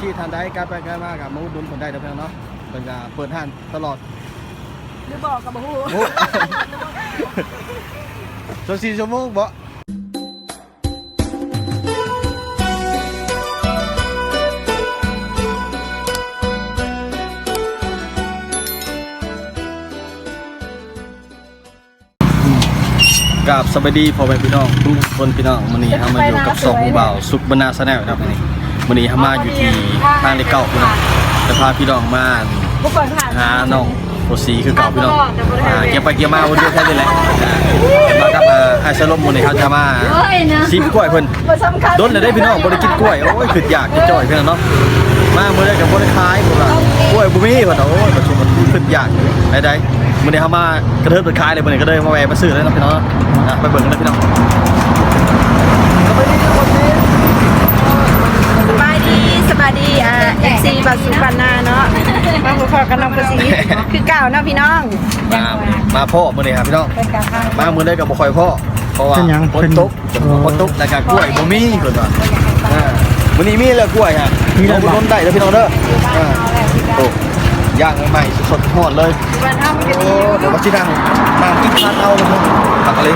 ที่ทานได้การไปการมากับมาอุดหนุนผลได้เด้อเพียงเนาะเป็นการเปิดห้านตลอด หรือบอกกับบ่ฮู้โอ้สวนสี่ชั่วโมงบ่กับสวัสดีพ่อแม่พี่น้องทุกคนพี่น้องวันนี้เรามาอยู่กับสองบ่าวสุกบรรณาสแนลครับวันนี้ วันนี้เรามาอยู่ที่ทางเลขเก้าพี่น้องจะพาพี่น้องมาบ่เปิดผ่านหาน้องโอซีคือเก่าพี่น้องอ่าเกี่ยวไปเกี่ยวมาวันเดียวแค่นี้แหละอ่าเกี่ยวมากับไอ้สลมวันนี้เขาจะมาซีมกล้วยเพิ่นดนเลยได้พี่น้องบ่ได้กินกล้วยโอ้ยคืออยากกินจ่อยเพิ่นเนาะมาเมื้อได้กับบ่ได้ขายพุ่นล่ะกล้วยบ่มีเพิ่นโอ้ยประชุมมันคืออยากได้ได้มื้อนี้เฮามากระเทิบไปขายเลยมื้อนี้ก็เลยมาแวะมาซื้อเลยนะพี่น้องอะไปเบิ่งกันเลยพี่น้องสบายดี สบายดีอ่า FC บัดสุปันนาเนาะมาพบกันน้องภาษีคือเก่าเนาะพี่น้องมามาพ่อมื้อนี้ครับพี่น้องมามื้อได้ก็บ่ค่อยพ่อเพราะว่าเป็นหยังฝนตกเป็นฝนตกแล้วก็กล้วยบ่มีเพิ่นว่าอ่ามื้อนี้มีแล้วกล้วยฮะมีแล้วบ่ลงได้แล้วพี่น้องเด้ออ่าโอ้ ย่างใหม่ๆสดๆฮอดเลยวันเฮามันจะโอ้ดีเดี๋ยวมาชิดังนั่งกินทานเอาเลยมึงผักอะไร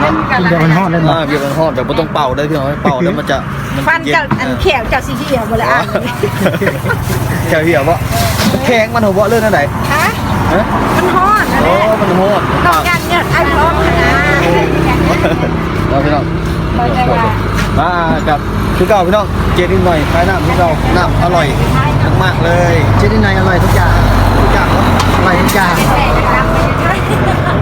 เล่นกันกินเดี๋ยวมันฮอดเลยอ่าเบียร์มันฮอดแบบไม่ต้องเป่าได้พี่น้องเป่าแล้วมันจะมัฟันเย็เจ้าอันแขวเจ้าสิเหี่ยวบ่ละอ่านแค่เหี่ยววะแข็งมันหัวเรื่องนั่นไหนฮะฮะมันฮ้อนนะโอ้แม่มันฮอดต้องการเนี่ยไอ้พร้อมนะเราพี่น้องบ่ได้ว่ามากับคือเก่าพี่น้องเจนิดหน่อยคล้ายน้ำที่เราน้ำอร่อยมากๆเลย เจดีนายอร่อยทุกอย่างทุกอย่าง เนาะอร่อยทุกอย่าง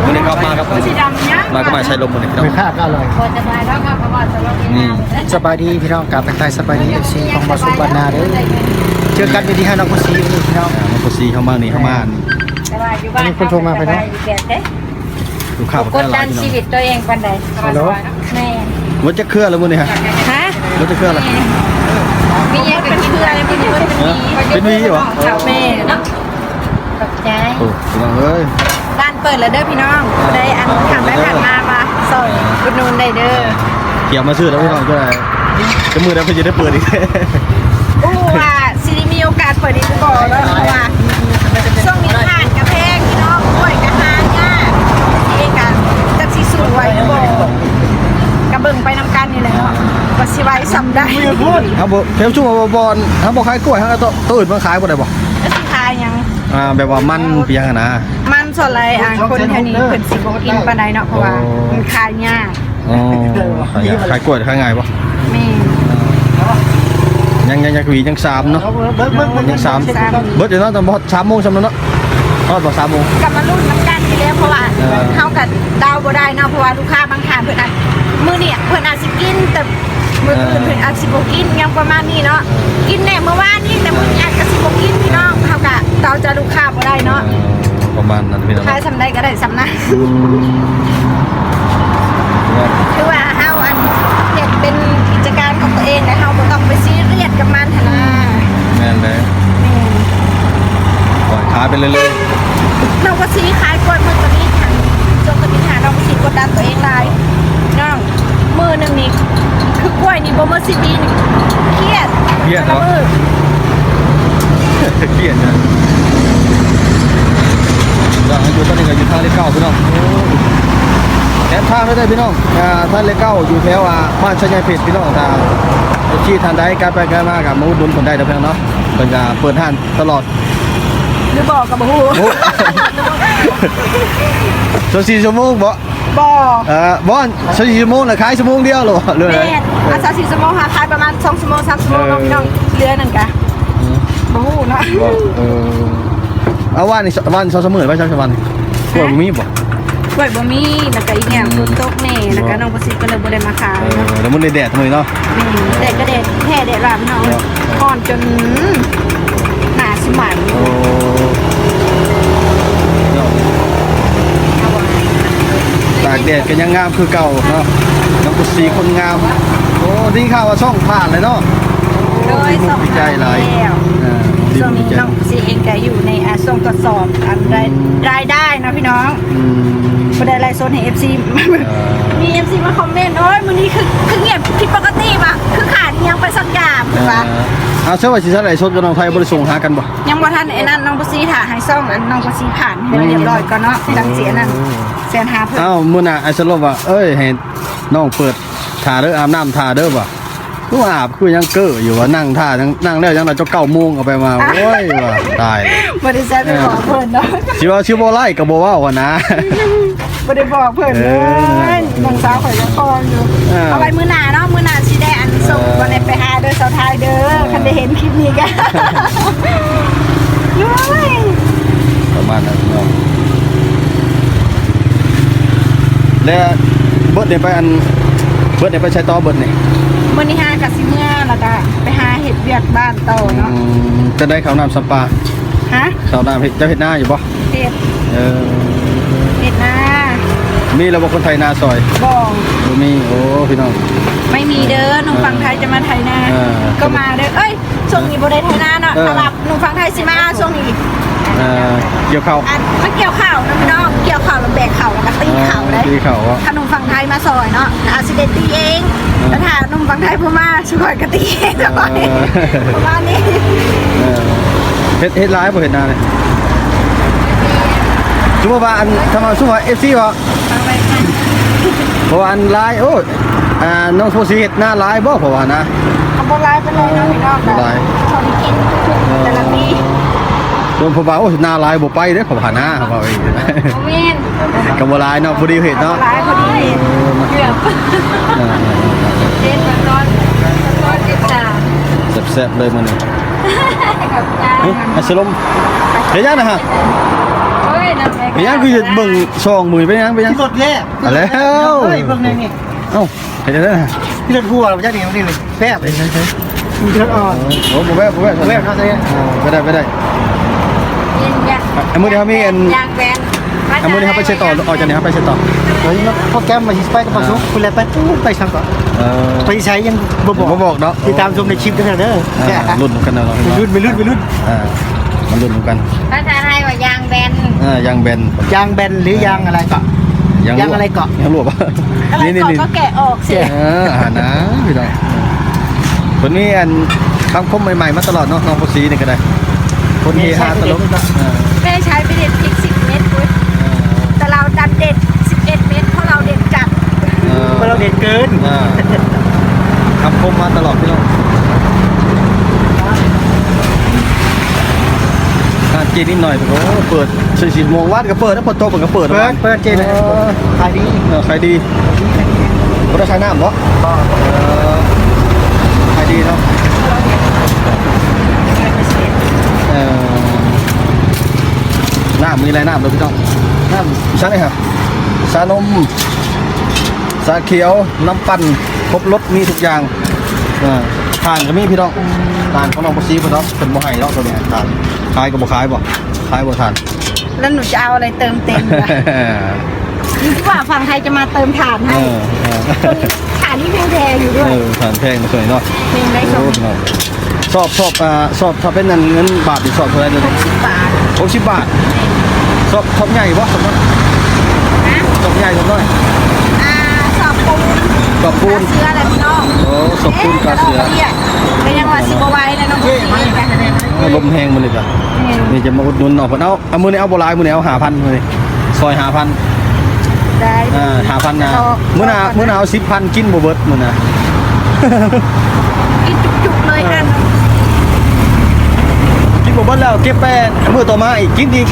วันนี้ก็มากับสีดำเนี่ยมาก็มาใช้ลมวันนี้พี่น้องไม่ค่าก็อร่อยพอจะมาแล้วก็เพราะว่าจะลดอืมสบายดีพี่น้องกับทักทายสบายดีเอฟซีของบาสุบานาเด้อเจอกันไปที่ห้าน้องกุศลีนี่พี่น้องอ่ามันก็ซีเข้ามานี่เข้ามานี่แต่ว่าอยู่บ้านอันนี้คนโทรมาไปเนอะดูข่าวกก็ดหลาดัยนพี่น้อชีงวิตตัวเองปันใดฮัลโหลแม่มันจะเคลื่อนแล้วมื้อนี้ฮะฮะมันจะเคลื่อนแล้วมีเยังเป็นเพื่อนเป็นเพื่อนเออเป็นวีเหรอสาวแม่เนาะตก ใจโอ้พี่น้องเอ้ยร้านเปิดแล้วเด้อพี่น้องได้อันผ่านไปผ่านมามาซอยอุดหนุนได้เด้อเกี่ยวมาซื้อแล้วพี่น้องก็ได้จะมือแล้วเพิ่นจะได้เปิดอีกอู้ว่าสิได้มีโอกาสเปิดอีกบ่แล้วเพราะว่าช่วงนี้ผ่านกระแพงพี่น้องป่วยกระหางยากที่เองกันจักสิสวยหรือบ่กระเบิ่งไปนำกันนี่แหละเนาะว่าสิไว้ซ้ำได้ครับบ่เทปชุ่มบ่บอลถ้าบ่ขายกล้วยเฮาก็ต้องตัวอื่นมาขายบ่ได้บ่แล้วสิทายยัง อ่าแบบว่ามันเปียงอะนะ มันส่วนไรอะคนแถวนี้เพิ่นสิบ่กินปานใดเนาะเพราะว่ามันขายยากอ๋อขายขายกล้วยขายง่ายบ่แม่ยังยังยังหวียังสามเนาะยังสามเบิดเดี๋ยวเนาะตอนบ่3โมงซ้ํเนาะฮอดบ่3โมงกลับมารุ่นน้ำกันทีแล้วเพราะว่าเออเฮากับดาวบ่ได้เนาะเพราะว่าลูกค้าบางทานเพิ่นอาจมื้อเนี่ยเพิ่นอาจสิกินแต่ มื้ออื่นเพิ่นอาจสิบ่กินยังประมาณนี้เนาะกินแน่เมื่อวานนี้แต่มื้อนี้อาจจะสิบ่กินพี่น้องเฮาก็เดาจะลูกค้าบ่ได้เนาะประมาณนั้นพี่น้องขายสำได้ก็ได้สำนะอืมคือว่าเฮาอันเฮ็ดเป็นกิจการของตัวเองแต่เฮาบ่ต้องไปซีเรียสกับมันหั่นนะแม่นเลยแม่ปล่อยขายไปเรื่อยน้องก็สีขายกล้วยมือกะทิค่ะจงกะทิหาน้องก็สีกดดันตัวเองได้น้องมื อหนึ่งนี่คือกล้วยนี่บ่มือสิดีนี่เครียดๆเครียดเนาะมือเครียดนะก็อยู่ตอนนี้ก็อยู่ทางเลขเก้าพี่น้องแอบทางได้เลยพี่น้องอ่าทางเลขเก้าอยู่แถวอ่าบ้านชัยใหญ่เพชรพี่น้องทางที่ทานได้การไปการมากับมาอุดหนุนผลได้เด้อพี่น้องเนาะเป็นการเปิดห้านตลอด หรือบอกกับบ่ฮู้ โอ้ส่วนสี่ชั่วโมงบ่ บ่เอ่อบ่ส่วนสี่ชั่วโมงน่ะขายชั่วโมงเดียวเหรอหรือไงแม่นอาสาสี่ชั่วโมงหาขายประมาณ2ชั่วโมง3ชั่วโมงเนาะพี่น้องเรือหนึงกะบ่ฮู้เนาะบ่เออเอาว่านี่วันสองสามหมื่นไว้สองสามวันกล้วยบ่มีบ่กล้วยบ่มีแล้วก็อีกอย่างฝนตกแน่แล้วก็น้องก็สิก็เลยบ่ได้มาขายเอเนาะ อแล้วมันได้แดดทำไมเนาะแม่นแต่ก็เด็ดแท้เด็ดร้านเฮาอ่อนจนหน้าสิมันโอ้เนาะตากแดดก็ยังงามคือเก่าเนาะน้องกุศรีคนงาม โอ้ดีข่าวว่าช่องผ่านเลยเนาะโดยดีมุกดีใจหลายแล้วอ่าดีช่วงมุกดีนี้ใจน้องซีเองก็อยู่ในอาส่งตรวจสอบอันรายรายได้นะพี่น้องอืมบ่ได้ไลฟ์สดให้ FC เอ่อมี FC มาคอมเมนต์โอ้ยมื้อนี้คือคือเงียบผิดปกติว่ะคือขาดยังไปสักอย่างเพิ่นว่าเอาเชื่อว่าสิซัดไหลชดกับน้องไทยบ่ได้ส่งหากันบ่ยังบ่ทันไอ้นั่นน้องบ่ซีถ่าให้ซ่องอันน้องบ่ซีผ่านให้เรียบร้อยก่อนเนาะจังเสียนั่น แสนหาเพิ่นเอ้ามื้อน่ะไอ้สลบว่าเอ้ยให้น้องเปิดท่าเด้ออาบน้ำท่าเด้อบ่กูอาบคือยังเก้ออยู่ว่านั่งท่ายังนั่งแล้วยังน่ะเจ้าเก้าโมงเอาไปมาโอ้ยว่าตายบ่ได้แซ่บไปบอกเพิ่นเนาะสิว่าสิบ่ไล่ก็บ่เว้าว่านะบ่ได้บอกเพิ่นเลเออยน้องสาวข่อยจะคอนอยู่เออเอาไว้มื้อหน้าเนาะมื้อหน้าสิได้อันส่งบ่ได้ไปหาเด้อสาวไทยเด้อคันได้เห็นคลิปนี้ก็เฮ้ยประมาณนั้นเนาะ แล้วเบิดเนี่ยไปอันเบิดเนี่ยไปใช้ต่อเบิดนี่มื้อนี้หากับสิเมื่อแล้วก็ไปหาเฮ็ดเวียกบ้านต่อเนาะอืมจะได้ข้าวน้ำสปาฮะข้าวน้ำเฮ็ดเจะเฮ็ดหน้าอยู่บ่เฮ็ดเออเฮ็ดนามีแล้วบ่คนไทยนาซอยบ่บ่มีโอ้พี่น้องไม่มีเด้อหนุ่มฝั่งไทยจะมาไทยนาเออก็มาเด้อเอ้ยช่วงนี้บ่ได้ไทยนาเนาะเออสำหรับหนุ่มฝั่งไทยสิมาช่วงนี้ เอ่อเกี่ยวข้าวอันมาเกี่ยวข้าวนะพี่น้องเกี่ยวข้าวแล้วแบกข้าวแล้วก็ตีข้าวเลยตีข้าวอะ ขนมฝั่งไทยมาซอยเนาะอาซิเดตีเองแต่ถ้าหนุ่มฝั่งไทยพูมาช่วยกะตีเองประมาณนี้ประมาณนี้เออเฮ็ดเฮ็ดหลายบ่เฮ็ดนาเลยสมมุติว่าอันทำมาสมมุติว่า FC ว่าเพราะว่าอันหลายโอ้ยอ่าน้องโฟสิเฮ็ดหน้าหลายบ่เพราะว่านะ เอาโบราณไปเลยเนาะพี่น้องโบราณชอบกินแต่ละปี รวมผมว่าโอ้ยหน้าหลายบ่ไปเด้อผมหาหน้าเขาว่าอีกเมนก็บ่หลายเนาะบ่ดีเฮ็ดโบเนาะราณพอดีเกือบเออเจ็ดตอนตอนเจ็ดสามแซ่บๆเลยมื้อนี้กับยาเฮ้ยอัสลมเฮ็ดยังนะฮะเฮ้ยนั่นไงเฮ็ดยังคือเบิ่งช่องมือไปยังไปยังรถแย่เอาแล้วเฮ้ยพวกนี้นี่เอ้าเฮ็ดได้นะพี่รถหัวเราจะหนีนี่เลยแซ่บเลยมีรถอ่อนโอ้บ่แวะบ่แวะแซ่บเขาจะไปได้ไปได้ยินยา อันมื้อนี้เขามีอันยางแบนอันมื้อนี้เขาไปเช็ดต่อออกจากนี้เขาไปเช็ดต่อเฮ้ยพ่อแก้มมาชิสไปกับพ่อซุกคุณแล้วไปปุ๊บไปช่างก่อนเออไปใช้ยังบ่บอกบ่บอกเนาะติดตามชมในคลิปกันเด้ออ่ารุ่นกันเนาะไปรุ่นไปรุ่นไปรุ่นอ่ามันรุ่นกันภาษาไทยว่ายางแบนอ่ายางแบนยางแบนหรือยางอะไรก็ยางอะไรเกาะยางรวบอะไรนี่ก่อนนี่ก็แกะออกสิเอออ่านะพี่น้องคนนี้อันคำคมใหม่ๆมาตลอดเนาะน้องโพสีนี่ก็ได้ คนเฮฮาตลกอ่าแม่ใช้ไปเด็ดพริก10เม็ดเว้ยแต่เราดันเด็ด11เม็ดเพราะเราเด็ดจัดเออเพราะเราเด็ดเกินอ่าคำคมมาตลอดพี่น้องอ่าจีนนิดหน่อยโอ้เปิดสี่สิบโมงวัดก็เปิดแล้วพอโตมันก็เปิดเปิดเปิดเจนเออขายดีเออขายดีก็ได้ใช้น้ำเนาะเออขายดีเนาะเออ น้ำมีอะไรน้ำเลยพี่น้องน้ำใช่ไหมครับชานมชาเขียวน้ำปั่นครบรสมีทุกอย่างเออทานก็มีพี่น้องทานของน้องปซีพี่น้องเป็นบ่ไห้เนาะตัวนี้ทานขายก็บ่ขายบ่ขายบ่ทาน แล้วหนูจะเอาอะไรเติมเต็มล่ะยิ่งกว่าฝั่งไทยจะมาเติมถ่านเอให้อเออคนนี้ถ่านนี่แพงๆอยู่ด้วยเออทานแพงสวยเนาะเพลงได้สโอ้องพี่น้องสอบสอบอ่าสอบถ้าเป็นเงินเงินบาทหรือสอบเท่าไหร่เนี่ยสิบบาท หกสิบบาทสอบสอบใหญ่บ่สอบน้อยนะสอบใหญ่สอบน้อยอ่าสอบปูนสอบปูนเสื้ออะไรพี่น้องโอ้สอบปูนกาเสือเป็นยังว่าสิบไว้แล้วน้องพี่ลมแห้งมันเลยจ้ะนี่จะมาอุดหนุนเนาะเพิ่นเอาเอามือนี้เอาโบราณมือนี้เอาหาพันมือนี้ซอยหาพันได้อ่าหาพันนะมื้อหน้ามื้อหน้าเอาสิบพันกินบ่เบิดมื้อหน้า กินจุกๆเลยกัน กินบ่เบิดแล้วเก็บไปมื้อต่อมาอีกกินอีก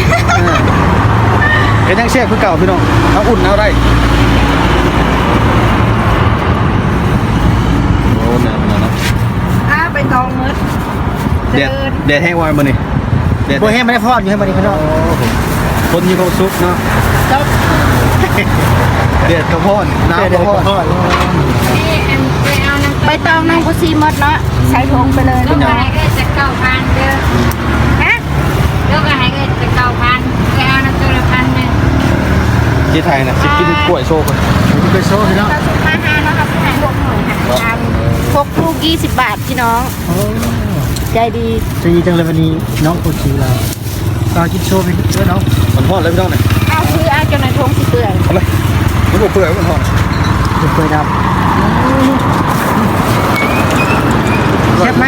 อ่าเป็นยังแซ่บคือเก่าพี่น้องเอาอุ่นเอาได้โอ้แน่นอนเนาะอ่าไปตองมืดแดดแดดแห้งไวมานี่แดดโบเฮไม่ได้พอดอยู่ให้มันนี่ข้างนอกคนมีความสุขเนาะเจ้าแดดกระพอนหนาวกระพอนไปตองน้องกุซีมดเนาะใส่ถุงไปเลยลูกอะไรก็จะเก้าพันเด้อ ฮะ ลูกอะไรก็จะเก้าพันไปเอาน้ำตัวละพันหนึ่ง ที่ไทยนะสิกินกล้วยโชว์กันไปโซ่พี่น้องเราสุดมาห้าเนาะครับพี่นายหกหน่วยค่ะพกลูกยี่สิบบาทพี่น้อง ใจดีจะดีจังเลยวันนี้น้องปวดชีเราตากินโชว์ไปด้วยน้องมันทอดเลยพี่น้องเนี่ยเอาคือเอาจนในทงสิเปื่อยเอาเลยมันบอกเปื่อยมันทอดเปิดดับเชฟไหม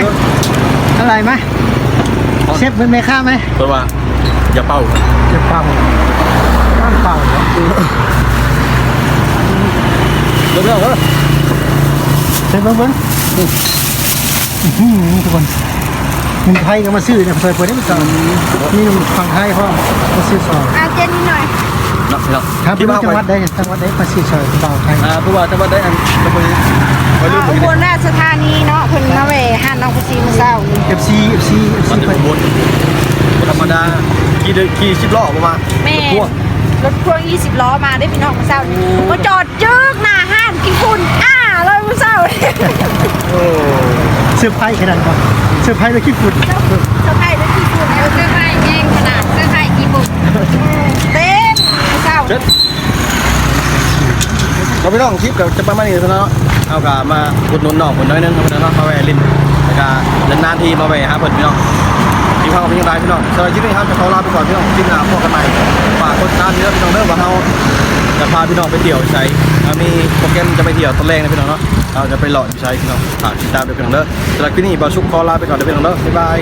อะไรไหมเชฟเป็นแม่ค้าไหมเพราะว่า อย่าเป่าอย่าเป่าข้ามเป่าเหรอเดี๋ยวเดี๋ยวเดี๋ยวเชฟเบิ้งเบิ้งนี่อื้อหือทุกคนคนไทยก็มาซื้อเนี่ยเคยเปิดได้ไหมจ๊ะนี่ฝั่งไทยพ่อมาซื้อซองอาเจนนิดหน่อย เนาะพี่น้องครับที่ที่บ้านจังหวัดไปใดจังหวัดใดมาซื้อซอยบ่าวไทยอ่าผู้ว่าจังหวัดได้อันจะไปไปลืมอุไปบเนี่ยลราชธานีเนาะเพิ่นมาแหวห้านน้องกุซีมื้อเช้านี่ เอฟซีเอฟซีเอฟมันซีจะไปบนธรรมดาขี่เดินขี่ชิบล้อประมาณแม่พวกรถพ่วง 20 ล้อมาได้พี่น้องมื้อเช้านี่มาจอดจึกหน้าห้านกินฝุ่นอ้าเลยมื้อเช้านี่โอ้เสื้อร์ไผ่ขนาดก่อนเสื้อร์ไผ่แล้วคิดฝุ่นสะพายได้กินฝุ่นเออเสื้อผ้าแย่งขนาดเสื้อผ้ากี่บุกเต็มมื้อ เช้าเช็ดเราไปลองคลิปกับจะประมาณนี้เท่านั้นเนาะเอากะมาอุดหนุนน้องคนน้อยนึงครับพี่น้องมาแวะลินแล้วก็นานๆทีมาแวะหาเพิ่นพี่น้องพี่พ่อพี่ยังไงพี่น้องสำหรับคลิปนี้ครับจะขอลาไปก่อนพี่น้องคลิปหน้าพบกันใหม่ฝากกดติดตามพี่น้องพี่น้องเด้อว่าเฮาจะพาพี่น้องไปเที่ยวใช้มีโปรแกรมจะไปเที่ยวตอนแรกนะพี่น้องเนาะเราจะไปหลอดอใช้พี่น้องฝากติดตามด้วยพี่น้องเด้อสำหรับคลิปนี้บอชุกขอลาไปก่อนเด้อพี่น้องเด้อบ๊ายบาย